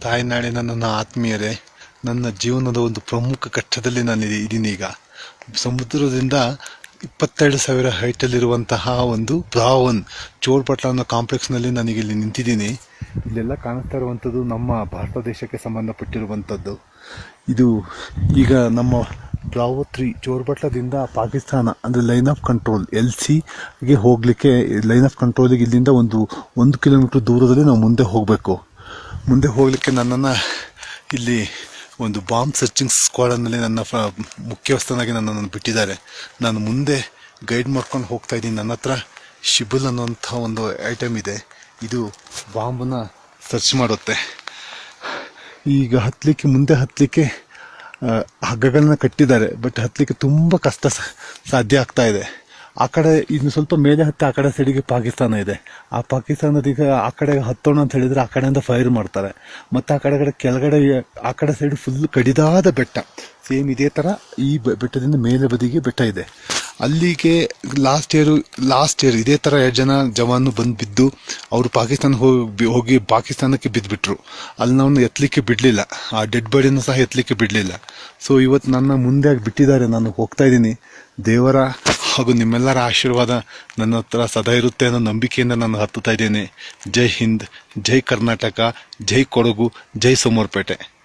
ತಾಯ್ನಾಡಿನ ನನ್ನ ಆತ್ಮೀಯರೇ, ನನ್ನ ಜೀವನದ ಒಂದು ಪ್ರಮುಖ ಘಟ್ಟದಲ್ಲಿ ನಾನು ಇದಿ- ಇದ್ದೀನಿ ಈಗ. ಸಮುದ್ರದಿಂದ ಇಪ್ಪತ್ತೆರಡು ಸಾವಿರ ಹೈಟಲ್ಲಿರುವಂತಹ ಒಂದು ಬ್ರಾವನ್ ಚೋಳ್ಪಟ್ಲ ಅನ್ನೋ ಕಾಂಪ್ಲೆಕ್ಸ್ನಲ್ಲಿ ನನಗೆ ಇಲ್ಲಿ ನಿಂತಿದ್ದೀನಿ. ಇಲ್ಲೆಲ್ಲ ಕಾಣಿಸ್ತಾ ಇರುವಂಥದ್ದು ನಮ್ಮ ಭಾರತ ದೇಶಕ್ಕೆ ಸಂಬಂಧಪಟ್ಟಿರುವಂಥದ್ದು. ಇದು ಈಗ ನಮ್ಮ ಬ್ರಾವೋ ತ್ರೀ ಚೋರ್ಬಟ್ಲದಿಂದ ಪಾಕಿಸ್ತಾನ, ಅಂದರೆ ಲೈನ್ ಆಫ್ ಕಂಟ್ರೋಲ್, ಎಲ್ ಸಿಗೆ ಹೋಗಲಿಕ್ಕೆ, ಲೈನ್ ಆಫ್ ಕಂಟ್ರೋಲಿಗೆ ಇಲ್ಲಿಂದ ಒಂದು ಒಂದು ಕಿಲೋಮೀಟ್ರ್ ದೂರದಲ್ಲಿ ನಾವು ಮುಂದೆ ಹೋಗಬೇಕು. ಮುಂದೆ ಹೋಗಲಿಕ್ಕೆ ನನ್ನನ್ನು ಇಲ್ಲಿ ಒಂದು ಬಾಂಬ್ ಸರ್ಚಿಂಗ್ ಸ್ಕ್ವಾಡಲ್ಲಿ ನನ್ನ ಫ ಮುಖ್ಯಸ್ಥನಾಗಿ ನನ್ನನ್ನು ಬಿಟ್ಟಿದ್ದಾರೆ. ನಾನು ಮುಂದೆ ಗೈಡ್ ಮಾಡ್ಕೊಂಡು ಹೋಗ್ತಾ ಇದ್ದೀನಿ. ನನ್ನ ಹತ್ರ ಶಿಬುಲ್ ಅನ್ನೋಂಥ ಒಂದು ಐಟಮ್ ಇದೆ. ಇದು ಬಾಂಬನ್ನು ಸರ್ಚ್ ಮಾಡುತ್ತೆ. ಈಗ ಹತ್ತಲಿಕ್ಕೆ ಮುಂದೆ ಹತ್ತಲಿಕ್ಕೆ ಹಗ್ಗಗಳನ್ನ ಕಟ್ಟಿದ್ದಾರೆ. ಬಟ್ ಹತ್ತಲಿಕ್ಕೆ ತುಂಬ ಕಷ್ಟ ಸಾಧ್ಯ ಆಗ್ತಾ ಇದೆ. ಆ ಕಡೆ ಇನ್ನು ಸ್ವಲ್ಪ ಮೇಲೆ ಹತ್ತಿ ಆ ಕಡೆ ಸೈಡಿಗೆ ಪಾಕಿಸ್ತಾನ ಇದೆ. ಆ ಪಾಕಿಸ್ತಾನದೀಗ ಆ ಕಡೆ ಹತ್ತೋಣ ಅಂತ ಹೇಳಿದ್ರೆ ಆ ಕಡೆಯಿಂದ ಫೈರ್ ಮಾಡ್ತಾರೆ. ಮತ್ತೆ ಆ ಕಡೆ ಕಡೆ ಕೆಳಗಡೆ ಆ ಕಡೆ ಸೈಡ್ ಫುಲ್ ಕಡಿದಾದ ಬೆಟ್ಟ. ಸೇಮ್ ಇದೇ ಥರ ಈ ಬೆಟ್ಟದಿಂದ ಮೇಲೆ ಬದಿಗೆ ಬೆಟ್ಟ ಇದೆ. ಅಲ್ಲಿಗೆ ಲಾಸ್ಟ್ ಇಯರ್ ಲಾಸ್ಟ್ ಇಯರ್ ಇದೇ ಥರ ಎರಡು ಜನ ಜವಾನು ಬಂದು ಬಿದ್ದು ಅವರು ಪಾಕಿಸ್ತಾನ ಹೋಗಿ ಹೋಗಿ ಪಾಕಿಸ್ತಾನಕ್ಕೆ ಬಿದ್ದುಬಿಟ್ರು ಅಲ್ಲಿ ನಾವು ಎತ್ತಲಿಕ್ಕೆ ಬಿಡಲಿಲ್ಲ. ಆ ಡೆಡ್ ಬಾಡಿನೂ ಸಹ ಎತ್ತಲಿಕ್ಕೆ ಬಿಡಲಿಲ್ಲ. ಸೊ ಇವತ್ತು ನನ್ನ ಮುಂದೆ ಬಿಟ್ಟಿದ್ದಾರೆ ನಾನು ಹೋಗ್ತಾ ಇದ್ದೀನಿ. ದೇವರ ಹಾಗೂ ನಿಮ್ಮೆಲ್ಲರ ಆಶೀರ್ವಾದ ನನ್ನ ಹತ್ರ ಸದಾ ಇರುತ್ತೆ ಅನ್ನೋ ನಂಬಿಕೆಯಿಂದ ನಾನು ಹತ್ತುತ್ತಾ ಇದ್ದೇನೆ. ಜೈ ಹಿಂದ್, ಜೈ ಕರ್ನಾಟಕ, ಜೈ ಕೊಡಗು, ಜೈ ಸೋಮವಾರಪೇಟೆ.